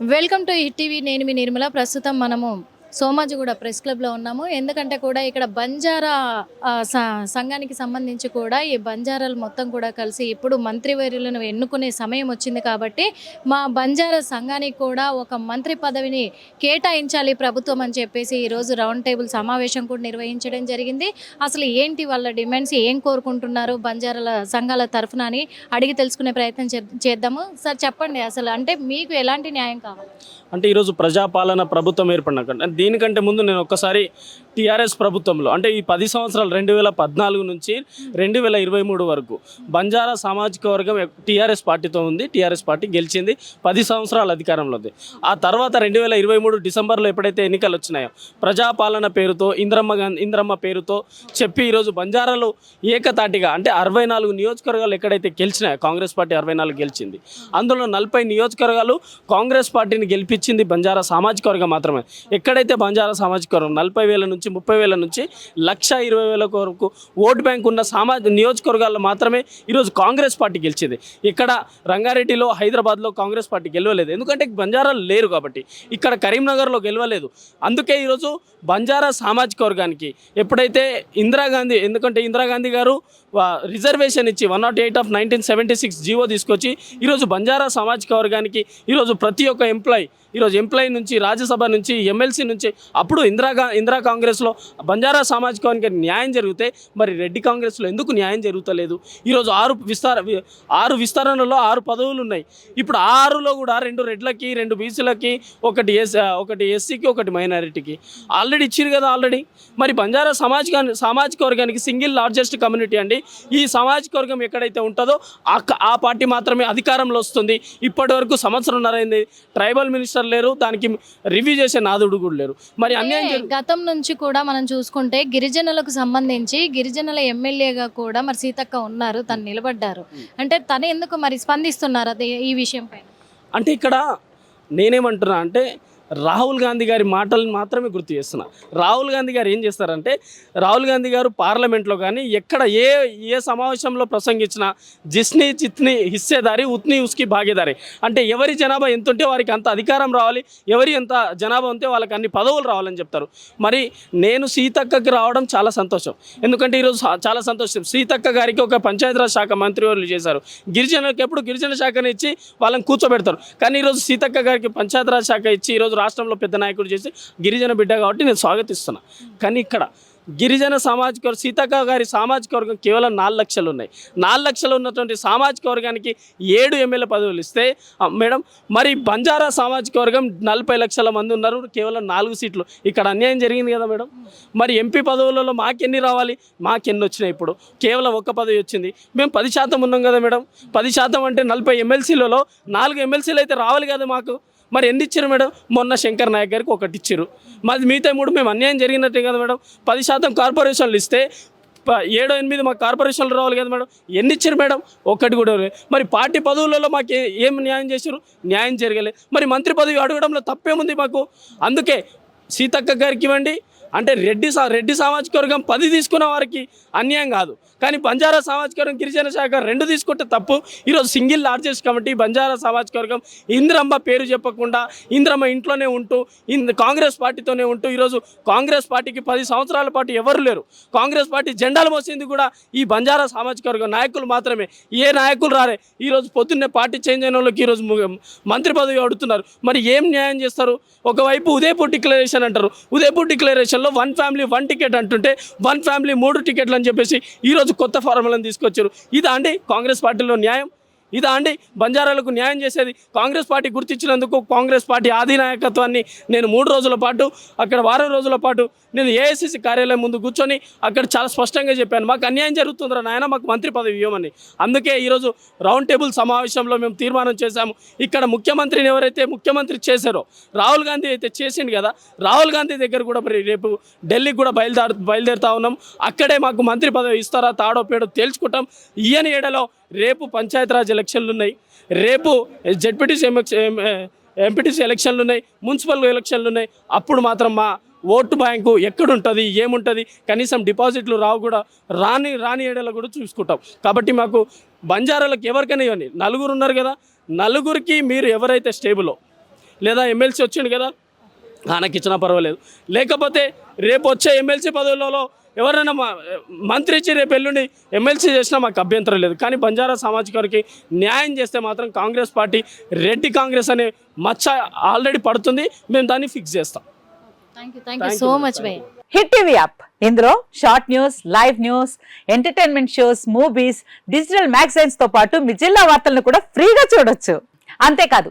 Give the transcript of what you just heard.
Welcome to ETV నేను మీ నిర్మల. ప్రస్తుతం మనము సోమాజిగూడ ప్రెస్ క్లబ్లో ఉన్నాము. ఎందుకంటే కూడా ఇక్కడ బంజారా సంఘానికి సంబంధించి కూడా ఈ బంజారాలు మొత్తం కూడా కలిసి ఇప్పుడు మంత్రివర్యులను ఎన్నుకునే సమయం వచ్చింది కాబట్టి మా బంజారా సంఘానికి కూడా ఒక మంత్రి పదవిని కేటాయించాలి ప్రభుత్వం అని చెప్పేసి ఈరోజు రౌండ్ టేబుల్ సమావేశం కూడా నిర్వహించడం జరిగింది. అసలు ఏంటి వాళ్ళ డిమాండ్స్? ఏం కోరుకుంటున్నారు బంజారాల సంఘాల తరఫున అని అడిగి తెలుసుకునే ప్రయత్నం చేద్దాము. సార్ చెప్పండి అసలు అంటే మీకు ఎలాంటి న్యాయం కావాలి? అంటే ఈరోజు ప్రజాపాలన ప్రభుత్వం ఏర్పడినాక దీనికంటే ముందు నేను ఒక్కసారి టీఆర్ఎస్ ప్రభుత్వంలో అంటే ఈ పది సంవత్సరాలు రెండు వేల పద్నాలుగు నుంచి రెండు వేల ఇరవై మూడు వరకు బంజారా సామాజిక వర్గం టీఆర్ఎస్ పార్టీతో ఉంది టీఆర్ఎస్ పార్టీ గెలిచింది పది సంవత్సరాలు అధికారంలో ఉంది. ఆ తర్వాత రెండు వేల ఇరవై మూడు డిసెంబర్లో ఎప్పుడైతే ఎన్నికలు వచ్చినాయో ప్రజాపాలన పేరుతో ఇంద్రమ్మ ఇంద్రమ్మ పేరుతో చెప్పి ఈరోజు బంజారాలు ఏకతాటిగా అంటే అరవై నాలుగు నియోజకవర్గాలు ఎక్కడైతే గెలిచినాయో కాంగ్రెస్ పార్టీ అరవై నాలుగు గెలిచింది. అందులో నలభై నియోజకవర్గాలు కాంగ్రెస్ పార్టీని గెలిపించింది బంజారా సామాజిక వర్గం మాత్రమే. ఎక్కడైతే బంజారా సామాజిక వర్గం నలభై వేల నుంచి ముప్పై వేల నుంచి లక్ష ఇరవై వేల వరకు ఓటు బ్యాంక్ ఉన్న సామాజిక నియోజకవర్గాల్లో మాత్రమే ఈరోజు కాంగ్రెస్ పార్టీ గెలిచింది. ఇక్కడ రంగారెడ్డిలో హైదరాబాద్లో కాంగ్రెస్ పార్టీ గెలవలేదు. ఎందుకంటే బంజారాలు లేరు కాబట్టి ఇక్కడ కరీంనగర్లో గెలవలేదు. అందుకే ఈరోజు బంజారా సామాజిక వర్గానికి ఎప్పుడైతే ఇందిరాగాంధీ ఎందుకంటే ఇందిరాగాంధీ గారు రిజర్వేషన్ ఇచ్చి one not eight of nineteen seventy six GO తీసుకొచ్చి ఈరోజు బంజారా సామాజిక వర్గానికి ఈరోజు ప్రతి ఒక్క ఎంప్లాయ్ ఈరోజు ఎంప్లాయ్ నుంచి రాజ్యసభ నుంచి ఎమ్మెల్సీ నుంచి అప్పుడు ఇందిరా ఇందిరా కాంగ్రెస్లో బంజారా సామాజిక వర్గానికి న్యాయం జరిగితే మరి రెడ్డి కాంగ్రెస్లో ఎందుకు న్యాయం జరుగుతలేదు? ఈరోజు ఆరు విస్తార ఆరు విస్తరణలో ఆరు పదవులు ఉన్నాయి. ఇప్పుడు ఆరులో కూడా రెండు రెడ్లకి రెండు బీసీలకి ఒకటి ఎస్ ఒకటి ఎస్సీకి ఒకటి మైనారిటీకి. ఆల్రెడీ ఇచ్చారు కదా ఆల్రెడీ. మరి బంజారా సామాజిక సామాజిక వర్గానికి సింగిల్ లార్జెస్ట్ కమ్యూనిటీ అండి. ఈ సామాజిక వర్గం ఎక్కడైతే ఉంటుందో ఆ ఆ పార్టీ మాత్రమే అధికారంలో వస్తుంది. ఇప్పటి వరకు సంవత్సరంన్నర ట్రైబల్ మినిస్టర్ లేరు. దానికి రివ్యూ చేసే నాదుడు కూడా లేరు. మరి అన్యాయం గతం నుంచి కూడా మనం చూసుకుంటే గిరిజనులకు సంబంధించి గిరిజనుల ఎమ్మెల్యేగా కూడా మరి సీతక్క ఉన్నారు తను నిలబడ్డారు. అంటే తను ఎందుకు మరి స్పందిస్తున్నారు అది ఈ విషయం పైన? అంటే ఇక్కడ నేనేమంటున్నా అంటే రాహుల్ గాంధీ గారి మాటలను మాత్రమే గుర్తు చేస్తున్నా. రాహుల్ గాంధీ గారు ఏం చేస్తారంటే రాహుల్ గాంధీ గారు పార్లమెంట్లో కానీ ఎక్కడ ఏ ఏ సమావేశంలో ప్రసంగించినా జిస్ని చిత్ని హిస్సేదారి ఉత్ని ఉస్కి భాగీదారి. అంటే ఎవరి జనాభా ఎంత ఉంటే వారికి అంత అధికారం రావాలి ఎవరి ఎంత జనాభా ఉంటే వాళ్ళకి అన్ని పదవులు రావాలని చెప్తారు. మరి నేను సీతక్కకి రావడం చాలా సంతోషం. ఎందుకంటే ఈరోజు చాలా సంతోషం. సీతక్క గారికి ఒక పంచాయతీరాజ్ శాఖ మంత్రి వాళ్ళు చేశారు. గిరిజనులకు ఎప్పుడు గిరిజన శాఖని ఇచ్చి వాళ్ళని కూర్చోబెడతారు. కానీ ఈరోజు సీతక్క గారికి పంచాయతీరాజ్ శాఖ ఇచ్చి ఈరోజు రాష్ట్రంలో పెద్ద నాయకుడు చేసి గిరిజన బిడ్డ కాబట్టి నేను స్వాగతిస్తున్నా. కానీ ఇక్కడ గిరిజన సామాజిక వర్గం సీతక్క గారి సామాజిక వర్గం కేవలం నాలుగు లక్షలు ఉన్నాయి. నాలుగు లక్షలు ఉన్నటువంటి సామాజిక వర్గానికి ఏడు ఎమ్మెల్యే పదవులు ఇస్తే మేడం మరి బంజారా సామాజిక వర్గం నలభై లక్షల మంది ఉన్నారు కేవలం నాలుగు సీట్లు. ఇక్కడ అన్యాయం జరిగింది కదా మేడం? మరి ఎంపీ పదవులలో మాకెన్ని రావాలి? మాకెన్ని వచ్చినాయి ఇప్పుడు? కేవలం ఒక్క పదవి వచ్చింది. మేము పది శాతం ఉన్నాం కదా మేడం? పది శాతం అంటే నలభై ఎమ్మెల్సీలలో నాలుగు ఎమ్మెల్సీలు అయితే రావాలి కదా మాకు. మరి ఎన్ని ఇచ్చారు మేడం? మొన్న శంకర్ నాయక్ గారికి ఒకటి ఇచ్చారు. మాది మిగతా మూడు మేము అన్యాయం జరిగినట్టే కదా మేడం? పది శాతం కార్పొరేషన్లు ఇస్తే ప- ఏడో ఎనిమిది మాకు కార్పొరేషన్లు రావాలి కదా మేడం? ఎన్ని ఇచ్చారు మేడం? ఒక్కటి కూడా మరి పార్టీ పదవులలో మాకు ఏం న్యాయం చేశారు? న్యాయం జరగలేదు మరి మంత్రి పదవి అడగడంలో తప్పేముంది మాకు? అందుకే సీతక్క గారికి ఇవ్వండి అంటే రెడ్డి సా రెడ్డి సామాజిక వర్గం పది తీసుకున్న వారికి అన్యాయం కాదు. కానీ బంజారా సామాజిక వర్గం గిరిజన శాఖ రెండు తీసుకుంటే తప్పు. ఈరోజు సింగిల్ లార్జెస్ట్ కమిటీ బంజారా సామాజిక వర్గం ఇంద్రమ్మ పేరు చెప్పకుండా ఇంద్రమ్మ ఇంట్లోనే ఉంటూ కాంగ్రెస్ పార్టీతోనే ఉంటూ ఈరోజు కాంగ్రెస్ పార్టీకి పది సంవత్సరాల పాటు ఎవరు లేరు. కాంగ్రెస్ పార్టీ జెండాలు మోసింది కూడా ఈ బంజారా సామాజిక వర్గం నాయకులు మాత్రమే. ఏ నాయకులు రారే? ఈరోజు పొద్దున్నే పార్టీ చేంజ్ అయిన వాళ్ళకి ఈరోజు మంత్రి పదవి అడుగుతున్నారు. మరి ఏం న్యాయం చేస్తారు? ఒకవైపు ఉదయపూర్ డిక్లరేషన్ అంటారు. ఉదయపూర్ ఎలక్షన్లో వన్ ఫ్యామిలీ వన్ టికెట్ అంటుంటే వన్ ఫ్యామిలీ మూడు టికెట్లు అని చెప్పేసి ఈరోజు కొత్త ఫార్ములను తీసుకొచ్చారు. ఇదా అండి కాంగ్రెస్ పార్టీలో న్యాయం? ఇదా అండి. బంజారాలకు న్యాయం చేసేది కాంగ్రెస్ పార్టీ గుర్తించినందుకు కాంగ్రెస్ పార్టీ ఆధినాయకత్వాన్ని నేను మూడు రోజుల పాటు అక్కడ వారం రోజుల పాటు నేను ఏఐసిసి కార్యాలయం ముందు కూర్చొని అక్కడ చాలా స్పష్టంగా చెప్పాను. మాకు అన్యాయం జరుగుతుందిరా నాయన మాకు మంత్రి పదవి ఇవ్వమని. అందుకే ఈరోజు రౌండ్ టేబుల్ సమావేశంలో మేము తీర్మానం చేశాము. ఇక్కడ ముఖ్యమంత్రిని ఎవరైతే ముఖ్యమంత్రి చేశారో రాహుల్ గాంధీ అయితే చేసిండు కదా రాహుల్ గాంధీ దగ్గర కూడా మరి రేపు ఢిల్లీకి కూడా బయలుదేరు బయలుదేరుతా ఉన్నాం. అక్కడే మాకు మంత్రి పదవి ఇస్తారా తాడో పేడో తేల్చుకుంటాం. ఈయన ఏడలో రేపు పంచాయతీరాజ్ ఎలక్షన్లు ఉన్నాయి రేపు జెడ్పీటీసీ ఎంపీటీసీ ఎలక్షన్లు ఉన్నాయి మున్సిపల్ ఎలక్షన్లు ఉన్నాయి అప్పుడు మాత్రం మా ఓటు బ్యాంకు ఎక్కడుంటుంది ఏముంటుంది కనీసం డిపాజిట్లు రావు కూడా రాని రాని ఏడేలా కూడా చూసుకుంటాం. కాబట్టి మాకు బంజారాలకు ఎవరికైనా ఇవ్వండి. నలుగురు ఉన్నారు కదా నలుగురికి మీరు ఎవరైతే స్టేబులో లేదా ఎమ్మెల్సీ వచ్చిండు కదా ఆయనకి ఇచ్చినా పర్వాలేదు. లేకపోతే రేపు వచ్చే ఎమ్మెల్సీ పదవులలో ఎవరైనా మా మంత్రి ఇచ్చి రేపు ఎల్లుండి ఎమ్మెల్సీ చేసినా మాకు అభ్యంతరం లేదు. కానీ బంజారా సామాజిక వర్గానికి న్యాయం చేస్తే మాత్రం కాంగ్రెస్ పార్టీ రెడ్డి కాంగ్రెస్ అనే మచ్చ ఆల్రెడీ పడుతుంది. మేము దాన్ని ఫిక్స్ చేస్తాం. Thank you thank you so much hit TV app ఇందులో short news live news entertainment shows movies digital మ్యాగజైన్స్తో పాటు మీ జిల్లా వార్తలను కూడా ఫ్రీగా చూడొచ్చు. అంతేకాదు